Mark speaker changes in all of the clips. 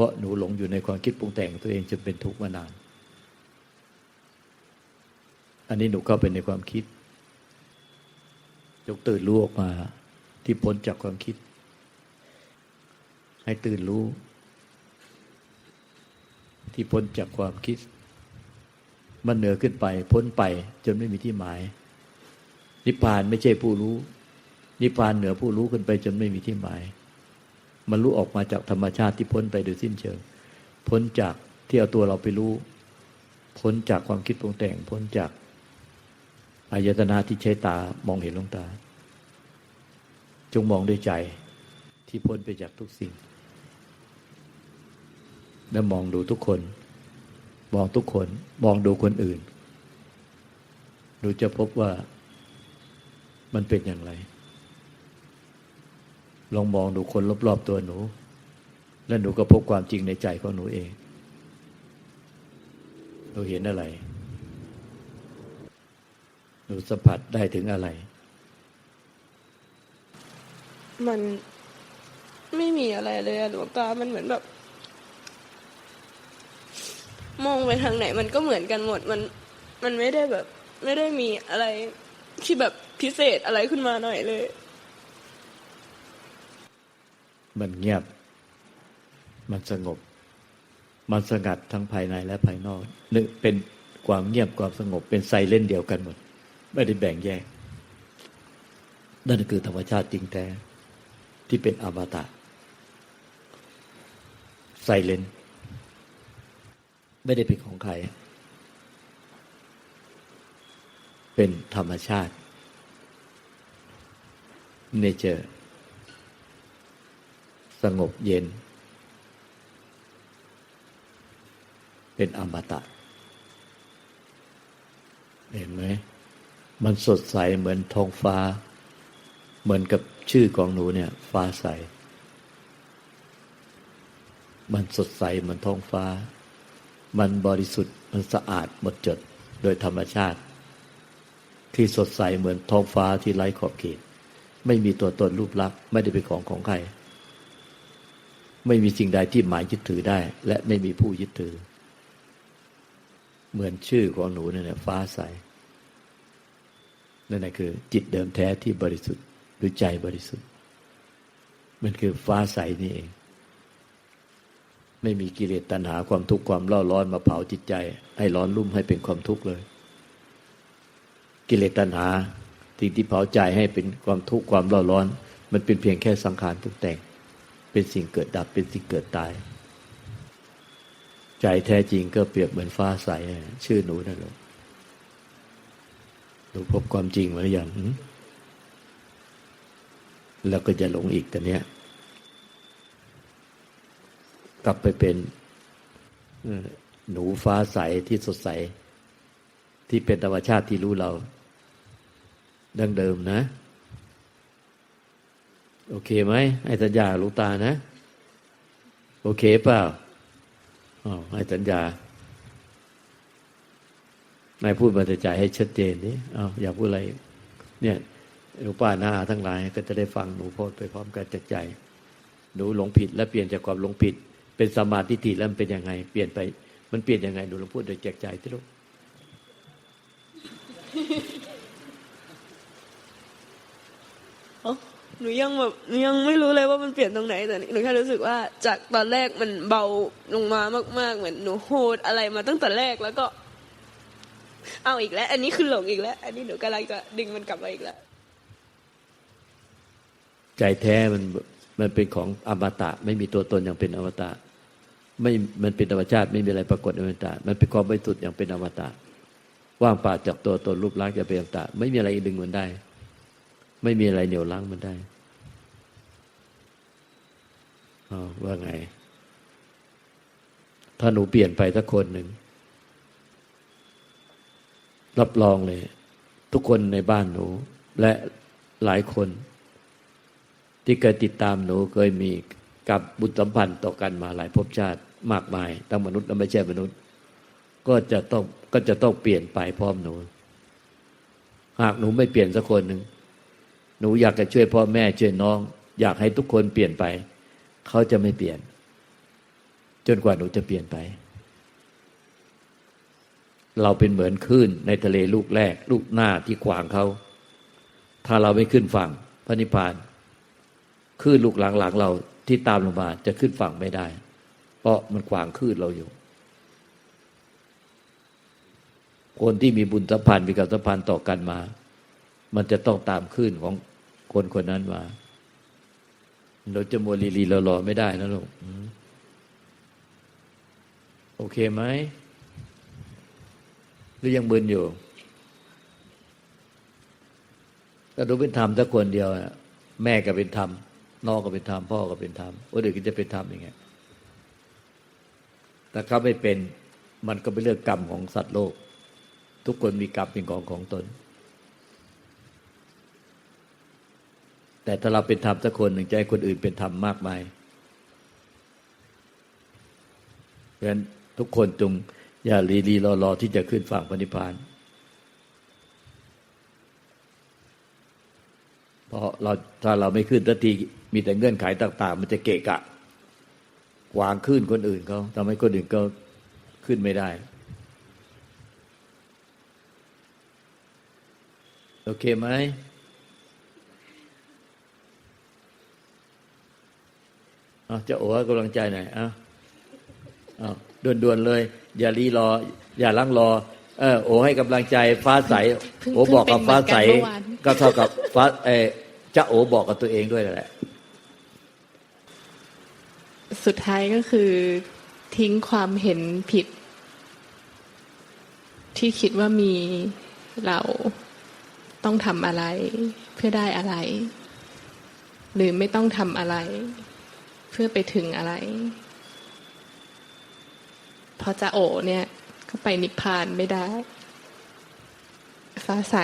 Speaker 1: ราะหนูหลงอยู่ในความคิดปรุงแต่งตัวเองจนเป็นทุกข์มานาน อันนี้หนูเข้าไปในความคิดยกตื่นรู้ออกมา ที่พ้นจากความคิด ให้ตื่นรู้ ที่พ้นจากความคิด มันเหนือขึ้นไป พ้นไปจนไม่มีที่หมาย นิพพานไม่ใช่ผู้รู้ นิพพานเหนือผู้รู้ขึ้นไปจนไม่มีที่หมาย มันรู้ออกมาจากธรรมชาติที่พ้นไปโดยสิ้นเชิง พ้นจากที่เอาตัวเราไปรู้ พ้นจากความคิดปรุงแต่ง พ้นจากอายตนะที่ใช้ตามองเห็นลงตา จงมองด้วยใจที่พ้นไปจากทุกสิ่ง แล้วมองดูทุกคน มองทุกคน มองดูคนอื่นดูจะพบว่ามันเป็นอย่างไร ลองมองดูคนรอบๆตัวหนู แล้วหนูก็พบความจริงในใจของหนูเอง หนูเห็นอะไร หนูสัมผัสได้ถึงอะไร
Speaker 2: มันไม่มีอะไรเลยอะหลวงตา มันเหมือนแบบ มองไปทางไหน มันก็เหมือนกันหมด มัน มันไม่ได้แบบ ไม่ได้มีอะไรที่แบบพิเศษอะไรขึ้นมาหน่อยเลย
Speaker 1: มันเงียบ มันสงบ มันสงัดทั้งภายในและภายนอกนึกเป็นความเงียบความสงบเป็นไซเล่นเดียวกันหมด ไม่ได้แบ่งแยก นั่นคือธรรมชาติจริงแท้ ที่เป็นอมตะไซเลนไม่ได้เป็นของใคร เป็นธรรมชาติเนเจอร์ สงบเย็น เป็นอมตะ เห็นไหม มันสดใสเหมือนท้องฟ้า เหมือนกับชื่อของหนูเนี่ย ฟ้าใส มันสดใสเหมือนท้องฟ้า มันบริสุทธิ์มันสะอาดหมดจดโดยธรรมชาติ ที่สดใสเหมือนท้องฟ้าที่ไร้ขอบเขต ไม่มีตัวตนรูปลักษณ์ไม่ได้เป็นของของใคร ไม่มีสิ่งใดที่หมายยึดถือได้ และไม่มีผู้ยึดถือ เหมือนชื่อของหนูนั่นแหละฟ้าใสนั่นแหละคือ จิตเดิมแท้ที่บริสุทธิ์หรือใจบริสุทธิ์ มันคือฟ้าใสนี่เอง ไม่มีกิเลสตัณหาความทุกข์ความร้อนร้อนมาเผาจิตใจ ให้ร้อนรุ่มให้เป็นความทุกข์เลย กิเลสตัณหาสิ่งที่เผาใจให้เป็นความทุกข์ความร้อนร้อน มันเป็นเพียงแค่สังขารปรุงแต่ง เป็นสิ่งเกิดดับเป็นสิ่งเกิดตาย ใจแท้จริงก็เปรียบเหมือนฟ้าใสชื่อหนูนั่นแหละหนูพบความจริงมาหรือยังแล้วก็จะหลงอีกแต่เนี้ย กลับไปเป็นหนูฟ้าใสที่สดใส ที่เป็นธรรมชาติที่รู้เรา ดังเดิมนะ โอเคไหมให้สัญญาลูกตานะ โอเคเปล่าอ๋อให้สัญญานายพูดบรรยายให้ชัดเจนนี่เอาอยากพูดอะไร เนี่ยหลวงป้าหน้าทั้งหลาย ก็จะได้ฟังหนูพูดไปพร้อมกันจากใจ หนูหลงผิด แล้วเปลี่ยนจากความหลงผิด เป็นสมาธิถี่แล้วมันเป็นยังไง เปลี่ยนไป มันเปลี่ยนยังไงหนูลองพูดโดยแจกใจที่ลูก
Speaker 2: หนูยังแบบยังไม่รู้เลยว่ามันเปลี่ยนตรงไหนแต่หนูแค่รู้สึกว่าจากตอนแรกมันเบาลงมามากๆ เหมือนหนูโหดอะไรมาตั้งแต่แรกแล้วก็ เอาอีกแล้ว อันนี้คือหลงอีกแล้ว อันนี้หนูกำลังจะดึงมันกลับมาอีกแล้ว
Speaker 1: ใจแท้มันมันเป็นของอมตะ ไม่มีตัวตนอย่างเป็นอมตะ ไม่มันเป็นธรรมชาติไม่มีอะไรปรากฏอมตะ มันเป็นความบริสุทธิ์อย่างเป็นอมตะว่างเปล่าจากตัวตนรูปลักษณ์จะเป็นอมตะ ไม่มีอะไรดึงมันได้ ไม่มีอะไรเหนี่ยวรั้งมันได้ว่าไง ถ้าหนูเปลี่ยนไปสักคนหนึ่ง รับรองเลย ทุกคนในบ้านหนู และหลายคน ที่เคยติดตามหนูเคยมีกับบุญสัมพันธ์ต่อกันมาหลายภพชาติมากมายทั้งมนุษย์และไม่ใช่มนุษย์ ก็จะต้องก็จะต้องเปลี่ยนไปพร้อมหนู หากหนูไม่เปลี่ยนสักคนหนึ่ง หนูอยากจะช่วยพ่อแม่ช่วยน้อง อยากให้ทุกคนเปลี่ยนไป เขาจะไม่เปลี่ยน จนกว่าหนูจะเปลี่ยนไป เราเป็นเหมือนคลื่นในทะเลลูกแรก ลูกหน้าที่ขวางเขา ถ้าเราไม่ขึ้นฝั่งพระนิพพานคลื่นลูกหลังๆเราที่ตามลงมาจะขึ้นฝั่งไม่ได้ เพราะมันขวางคลื่นเราอยู่ คนที่มีบุญสัมพันธ์มีกับสัมพันธ์ต่อกันมา มันจะต้องตามคลื่นของ คนคนนั้นมาเราจะมัวลีลีรอรอไม่ได้นะลูกโอเคไหมหรือยังมึนอยู่ก็ดูเป็นธรรมสักคนเดียวอะแม่ก็เป็นธรรมน้องก็เป็นธรรมพ่อก็เป็นธรรมว่าเด็กก็จะเป็นธรรมยังไงแต่เขาไม่เป็นมันก็เป็นเรื่องกรรมของสัตว์โลก ทุกคนมีกรรมเป็นของของตน แต่ถ้าเราเป็นธรรมสักคนหนึ่งจะให้คนอื่นเป็นธรรมมากมายเพราะฉะนั้นทุกคนจงอย่าลีลีรอรอที่จะขึ้นฝั่งพระนิพพาน เพราะเราถ้าเราไม่ขึ้นทันทีมีแต่เงื่อนไขต่าง ๆ มันจะเกะกะวางขึ้นคนอื่นเขาทำให้คนอื่นก็ขึ้นไม่ได้ โอเคไหม เอาจะโอ้ให้กำลังใจหน่อยอะเอาด่วนๆเลย อย่ารีรอ อย่าลังรอ เออโอให้กำลังใจฟ้าใส
Speaker 3: เพิ่ง
Speaker 1: โอบอกกับ
Speaker 3: เพิ่งเป็น
Speaker 1: ฟ้าใส
Speaker 3: เหมือนกันเมื่อวาน
Speaker 1: ก็เท่ากับฟ้าเออจะโอบอกกับตัวเองด้วยแหละ
Speaker 3: สุดท้ายก็คือทิ้งความเห็นผิด ที่คิดว่ามีเราต้องทำอะไรเพื่อได้อะไร หรือไม่ต้องทำอะไร เพื่อไปถึงอะไรเพอจะโอเนี่ย ก็ไปนิพพานไม่ได้ฟ้าใส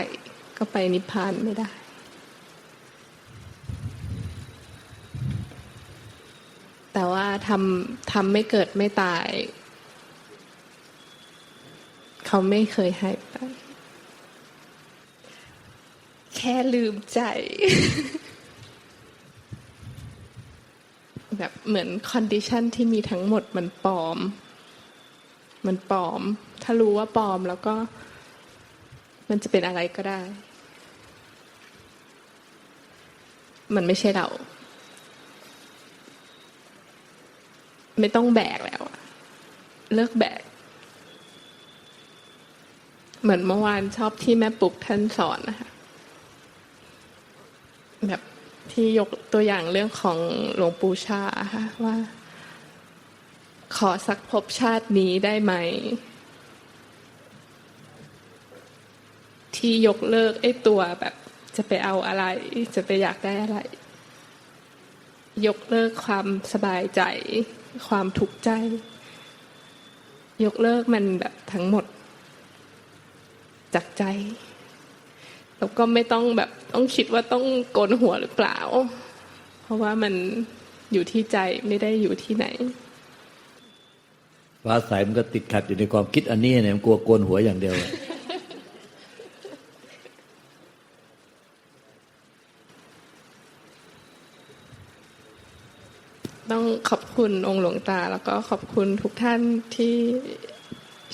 Speaker 3: ก็ไปนิพพานไม่ได้แต่ว่าทำทำไม่เกิดไม่ตาย เขาไม่เคยให้ไป แค่ลืมใจ แบบเหมือนคอนดิชันที่มีทั้งหมดมันปลอม มันปลอม ถ้ารู้ว่าปลอมแล้วก็ มันจะเป็นอะไรก็ได้ มันไม่ใช่เรา ไม่ต้องแบกแล้ว เลิกแบก เหมือนเมื่อวานชอบที่แม่ปุกท่านสอนนะคะแบบ ที่ยกตัวอย่างเรื่องของหลวงปู่ชาค่ะว่า ขอสักภพชาตินี้ได้ไหม ที่ยกเลิกไอ้ตัวแบบจะไปเอาอะไร จะไปอยากได้อะไร ยกเลิกความสบายใจ ความทุกข์ใจ ยกเลิกมันแบบทั้งหมดจากใจ แล้วก็ไม่ต้องแบบต้องคิดว่าต้องโกนหัวหรือเปล่า เพราะว่ามันอยู่ที่ใจไม่ได้อยู่ที่ไหน
Speaker 1: ฟ้าใสมันก็ติดขัดอยู่ในความคิดอันนี้เนี่ยมันกลัวโกนหัวอย่างเดียวเลย
Speaker 3: ต้องขอบคุณองค์หลวงตา แล้วก็ขอบคุณทุกท่านที่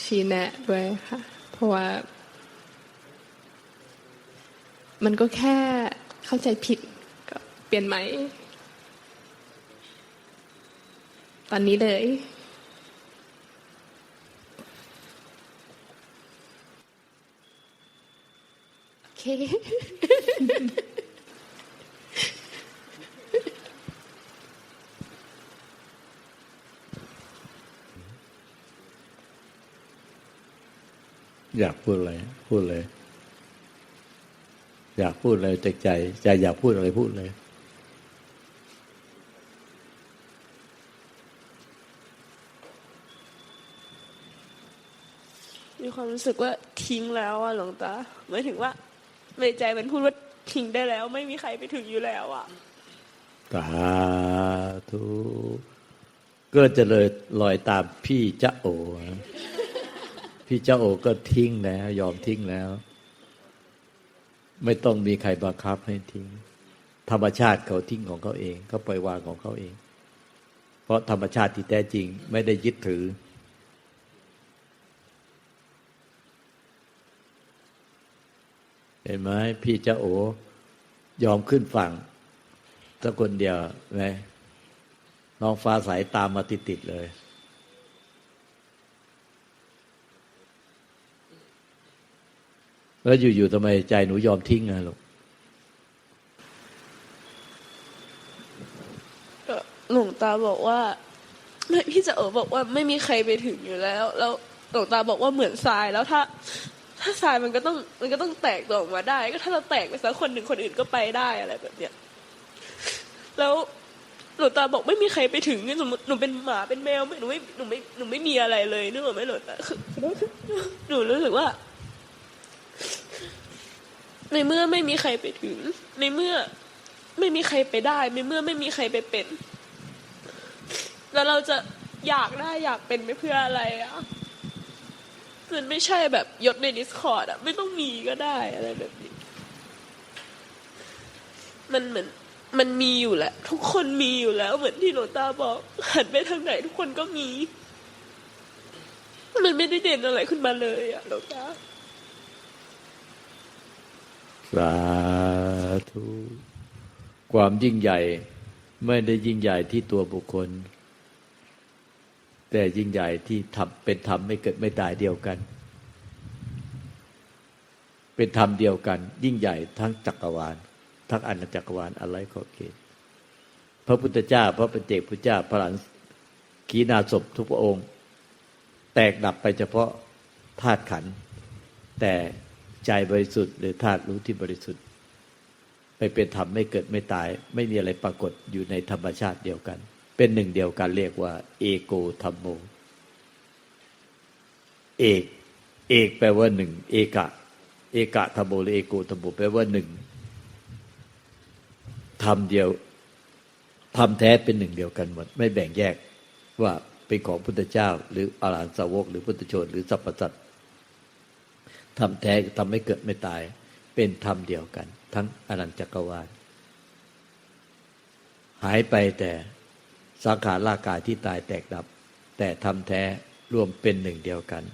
Speaker 3: ชี้แนะด้วยค่ะ เพราะว่า มันก็แค่เข้าใจผิดก็เปลี่ยนไหม ตอนนี้เลยโอเค
Speaker 1: อยากพูดอะไร พูดเลย อยากพูดอะไรจากใจ ใจอยากพูดอะไรพูดเลย
Speaker 2: มีความรู้สึกว่าทิ้งแล้วอะหลวงตาหมายถึงว่าในใจมันพูดว่าทิ้งได้แล้ว ไม่มีใครไปถึงอยู่แล้วอะ
Speaker 1: สาธุก็จะเลยลอยตามพี่เจ้าโอนะพี่เจ้าโอก็ทิ้งแล้ว ยอมทิ้งแล้ว ไม่ต้องมีใครบังคับให้ทิ้ง ธรรมชาติเขาทิ้งของเขาเองเขาปล่อยวางของเขาเอง เพราะธรรมชาติที่แท้จริงไม่ได้ยึดถือ เห็นไหมพี่เจ้าโอยอมขึ้นฝั่งสักคนเดียวไหมน้องฟ้าใสาตามมาติดๆเลย แล้วอยู่ๆทำไมใจหนูยอมทิ้งอะลูก
Speaker 2: หลวงตาบอกว่าไม่พี่จะเอ๋บอกว่าไม่มีใครไปถึงอยู่แล้ว แล้วหลวงตาบอกว่าเหมือนทรายแล้วถ้า ถ้าทรายมันก็ต้องมันก็ต้องแตกตัวออกมาได้ ก็ถ้าเราแตกไปสักคนหนึ่งคนอื่นก็ไปได้อะไรแบบเนี้ยแล้วหลวงตาบอกไม่มีใครไปถึงสมมติหนูเป็นหมาเป็นแมวหนูไม่หนูไม่หนูไม่มีอะไรเลยนึกออกไหมหลวงตาคือหนูรู้สึกว่า ในเมื่อไม่มีใครไปถึง ในเมื่อไม่มีใครไปได้ ในเมื่อไม่มีใครไปเป็น แล้วเราจะอยากได้อยากเป็นไปเพื่ออะไรอะมันไม่ใช่แบบยศในดิสคอร์ดอะไม่ต้องมีก็ได้อะไรแบบนี้ มันเหมือนมันมีอยู่แหละ ทุกคนมีอยู่แล้ว เหมือนที่หลวงตาบอกหันไปทางไหน ทุกคนก็มี มันไม่ได้เด่นอะไรขึ้นมาเลยอะหลวงตา
Speaker 1: สาธุความยิ่งใหญ่ไม่ได้ยิ่งใหญ่ที่ตัวบุคคล แต่ยิ่งใหญ่ที่ทำเป็นธรรมไม่เกิดไม่ตายเดียวกัน เป็นธรรมเดียวกัน ยิ่งใหญ่ทั้งจักรวาล ทั้งอนันจักรวาลอะไรก็เกณฑ์พระพุทธเจ้า พระปัจเจกพุทธเจ้าพระหลันขีณาศพทุกพระองค์ แตกดับไปเฉพาะธาตุขัน แต่ ใจบริสุทธิ์หรือธาตุรู้ที่บริสุทธิ์ ไปเป็นธรรมไม่เกิดไม่ตาย ไม่มีอะไรปรากฏอยู่ในธรรมชาติเดียวกัน เป็นหนึ่งเดียวกันเรียกว่า เอโกธรรมโม เอกเอกแปลว่าหนึ่งเอกะ เอกะธรรมโมหรือเอโกธรรมโมแปลว่าหนึ่งธรรมเดียวธรรมแท้เป็นหนึ่งเดียวกันหมดไม่แบ่งแยกว่าเป็นของพุทธเจ้า หรืออรหันตสาวก หรือพุทธชน หรือสัพพสัตว ธรรมแท้ทำให้เกิดไม่ตาย เป็นธรรมเดียวกัน ทั้งอนันตจักรวาล หายไปแต่สังขารร่างกายที่ตายแตกดับ แต่ธรรมแท้รวมเป็นหนึ่งเดียวกัน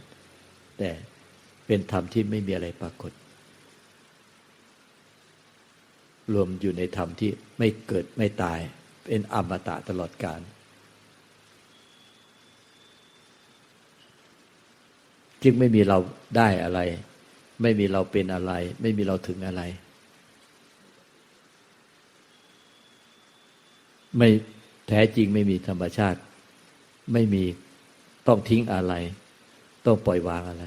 Speaker 1: แต่เป็นธรรมที่ไม่มีอะไรปรากฏ รวมอยู่ในธรรมที่ไม่เกิดไม่ตาย เป็นอมตะตลอดกาลจึงไม่มีเราได้อะไร ไม่มีเราเป็นอะไร ไม่มีเราถึงอะไร ไม่แท้จริงไม่มีธรรมชาติ ไม่มีต้องทิ้งอะไร ต้องปล่อยวางอะไร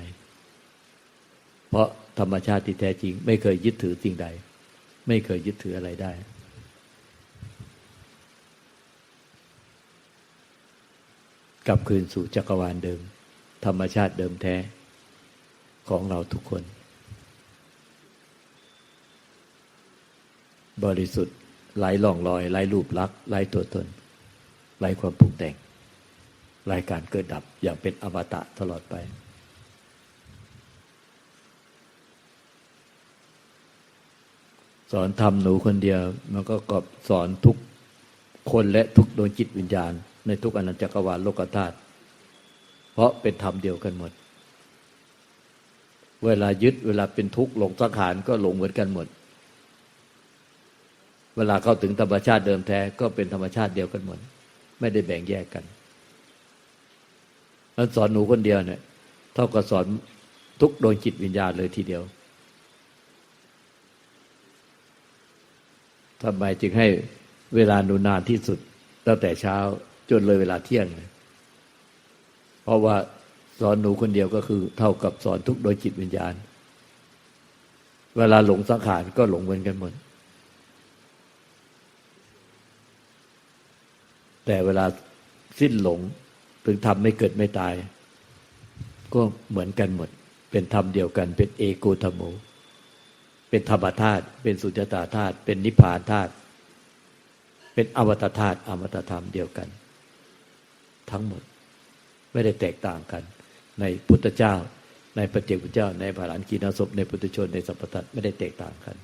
Speaker 1: เพราะธรรมชาติที่แท้จริง ไม่เคยยึดถือสิ่งใด ไม่เคยยึดถืออะไรได้กลับคืนสู่จักรวาลเดิม ธรรมชาติเดิมแท้ของเราทุกคน บริสุทธิ์ไร้ล่องรอยไร้รูปลักษณ์ไร้ตัวตนไร้ความปรุงแต่งไร้การเกิดดับอย่างเป็นอมตะตลอดไป สอนทำหนูคนเดียว มันก็กอบสอนทุกคนและทุกดวงจิตวิญญาณ ในทุกอนันตจักรวาลโลกธาตุเพราะเป็นธรรมเดียวกันหมด เวลายึดเวลาเป็นทุกข์หลงสังขารก็หลงเหมือนกันหมด เวลาเข้าถึงธรรมชาติเดิมแท้ก็เป็นธรรมชาติเดียวกันหมด ไม่ได้แบ่งแยกกันแล้วสอนหนูคนเดียวเนี่ย เท่ากับสอนทุกดวงจิตวิญญาณเลยทีเดียวทำไมจึงให้เวลาหนูนานที่สุด ตั้งแต่เช้าจนเลยเวลาเที่ยงเยเพราะว่าสอนหนูคนเดียวก็คือ เท่ากับสอนทุกโดยจิตวิญญาณ เวลาหลงสังขารก็หลงเหมือนกันหมด แต่เวลาสิ้นหลงถึงทำไม่เกิดไม่ตาย ก็เหมือนกันหมด เป็นธรรมเดียวกัน เป็นเอโกธรรมโมเป็นธรรมธาตุเป็นสุญญตาธาตุเป็นนิพพานธาตุเป็นอวตธาตุอมตธรรมเดียวกัน ทั้งหมดไม่ได้แตกต่างกัน ในพุทธเจ้า ในพระเจ้าพุทธเจ้า ในพระหลานกีนาศพในพุทธชนในสัพพทัตไม่ได้แตกต่างกัน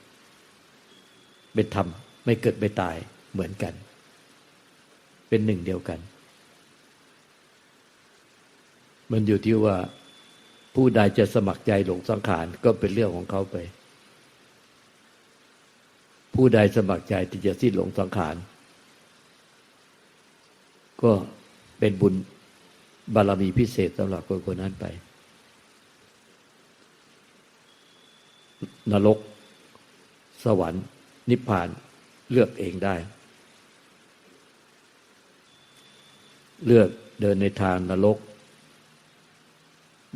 Speaker 1: เป็นธรรมไม่เกิดไม่ตายเหมือนกัน เป็นหนึ่งเดียวกัน มันอยู่ที่ว่าผู้ใดจะสมัครใจหลงสังขารก็เป็นเรื่องของเขาไป ผู้ใดสมัครใจที่จะสิ้นหลงสังขาร ก็เป็นบุญบารมีพิเศษสำหรับคนคนนั้นไป นรก สวรรค์ นิพพานเลือกเองได้ เลือกเดินในทางนรก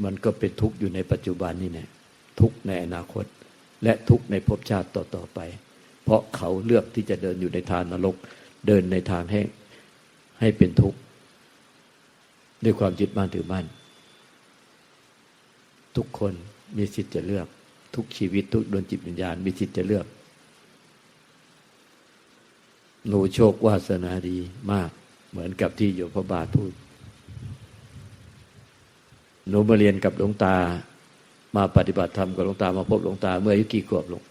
Speaker 1: มันก็เป็นทุกข์อยู่ในปัจจุบันนี่แน่ทุกข์ในอนาคต และทุกข์ในภพชาติต่อๆไป เพราะเขาเลือกที่จะเดินอยู่ในทางนรก เดินในทางให้ให้เป็นทุกข์ด้วยความยึดมั่นถือมั่นทุกคนมีสิทธิ์จะเลือก ทุกชีวิตทุกดวงจิตวิญญาณมีสิทธิ์จะเลือกหนูโชควาสนาดีมาก เหมือนกับที่โยมพระบาทพูด หนูมาเรียนกับหลวงตา มาปฏิบัติธรรมกับหลวงตามาพบหลวงตา เมื่ออายุกี่ขวบลง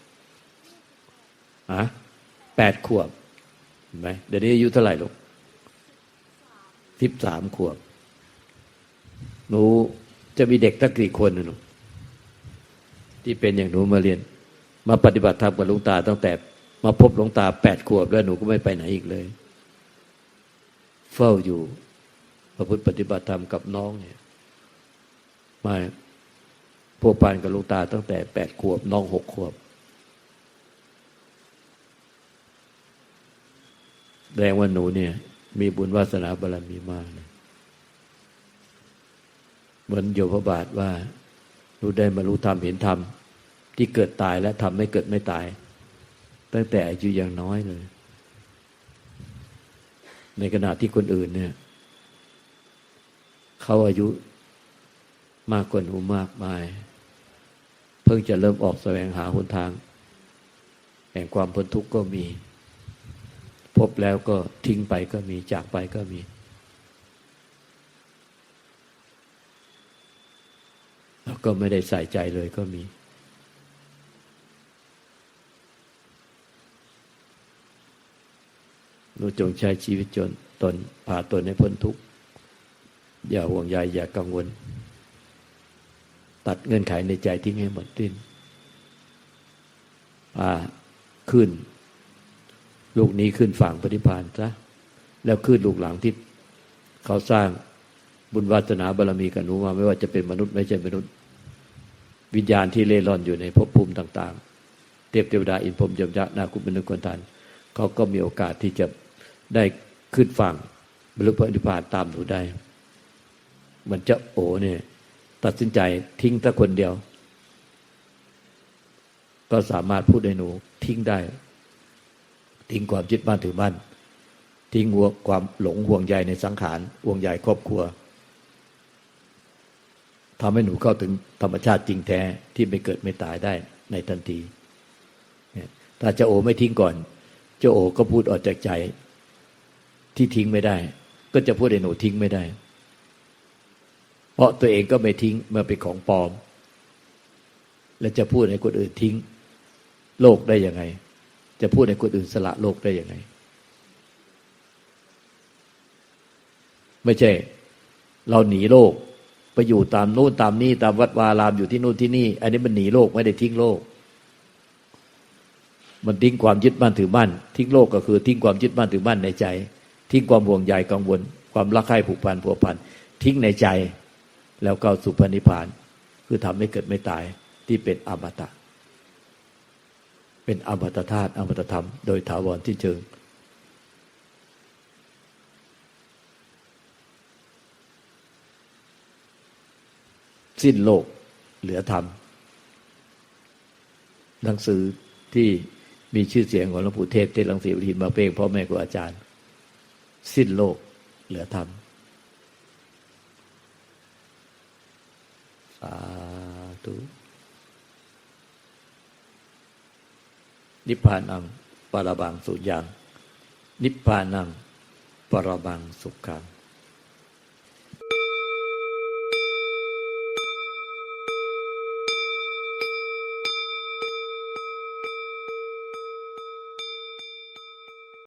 Speaker 1: อะแปดขวบเห็นไหมเดี๋ยวนี้อายุเท่าไหร่ลูกสิบสามขวบ หนูจะมีเด็กตั้งกี่คนหนูที่เป็นอย่างหนูมาเรียน มาปฏิบัติธรรมกับหลวงตาตั้งแต่ มาพบหลวงตาแปดขวบแล้วหนูก็ไม่ไปไหนอีกเลย เฝ้าอยู่ประพฤติปฏิบัติธรรมกับน้องเนี่ยมาพวกปานกับลวงตาตั้งแต่แปดขวบ น้องหกขวบ แสดงว่าหนูเนี่ย มีบุญวาสนาบารมีมากนะเหมือนโยพระบาทว่าหนูได้มารู้ธรรมเห็นธรรมที่เกิดตายและทำไม่เกิดไม่ตาย ตั้งแต่อายุยังน้อยเลย ในขณะที่คนอื่นเนี่ยเขาอายุมากกว่าหนูมากมาย เพิ่งจะเริ่มออกแสวงหาหนทาง แห่งความพ้นทุกข์ก็มี พบแล้วก็ทิ้งไปก็มีจากไปก็มี แล้วก็ไม่ได้ใส่ใจเลยก็มี นูจงใช้ชีวิตจนตนพาตนให้พ้นทุกข์ อย่าห่วงใยอย่ากังวล ตัดเงื่อนไขในใจทิ้งให้หมดสิ้นพาขึ้น ลูกนี้ขึ้นฝั่งปฏิพานซะแล้วขึ้นลูกหลังที่เขาสร้างบุญวาสนาบารรมีกันหนูมาไม่ว่าจะเป็นมนุษย์ไม่ใช่มนุษย์ วิญญาณที่เล่ร่อนอยู่ในภพภูมิต่าง ๆ เทพเทวดาอินพรมยมยักษ์นาคุมนุษย์คนทันเขาก็มีโอกาสที่จะ ได้ขึ้นฝั่งบรรลุพระนิพพานตามหนูได้ มันจะโอเนี่ย ตัดสินใจทิ้งแต่คนเดียว ก็สามารถพูดให้หนูทิ้งได้ ทิ้งความยึดบ้านถือบ้านทิ้งหัวความหลงห่วงใยในสังขารห่วงใยครอบครัวทำให้หนูเข้าถึงธรรมชาติจริงแท้ที่ไม่เกิดไม่ตายได้ในทันทีถ้าเจ้าโอไม่ทิ้งก่อนเจ้าโอก็พูดออกจากใจ ที่ทิ้งไม่ได้ ก็จะพูดให้หนูทิ้งไม่ได้ เพราะตัวเองก็ไม่ทิ้งเมื่อเป็นของปลอม และจะพูดให้คนอื่นทิ้ง โลกได้ยังไง จะพูดให้คนอื่นสละโลกได้ยังไง ไม่ใช่ เราหนีโลกไปอยู่ตามโน่นตามนี่ตามวัดวารามอยู่ที่โน่นที่นี่ อันนี้มันหนีโลกไม่ได้ทิ้งโลก มันทิ้งความยึดมั่นถือมั่นทิ้งโลกก็คือทิ้งความยึดมั่นถือมั่นในใจ ทิ้งความห่วงใยกังวล ความรักใคร่ผูกพันผัวพันทิ้งในใจแล้วก็สุพนิพาน คือทำให้เกิดไม่ตายที่เป็นอมตะ เป็นอมตะธาตุอมตะธรรม โดยถาวรที่เชิงสิ้นโลกเหลือธรรม หนังสือที่มีชื่อเสียงของหลวงปู่เทพเทศลังสีวิทินมาเพลงพ่อแม่ครูอาจารย์ สิ้นโลกเหลือธรรมสาธุนิพพานังปรบังสุญญ์นิพพานังปรบังสุขัง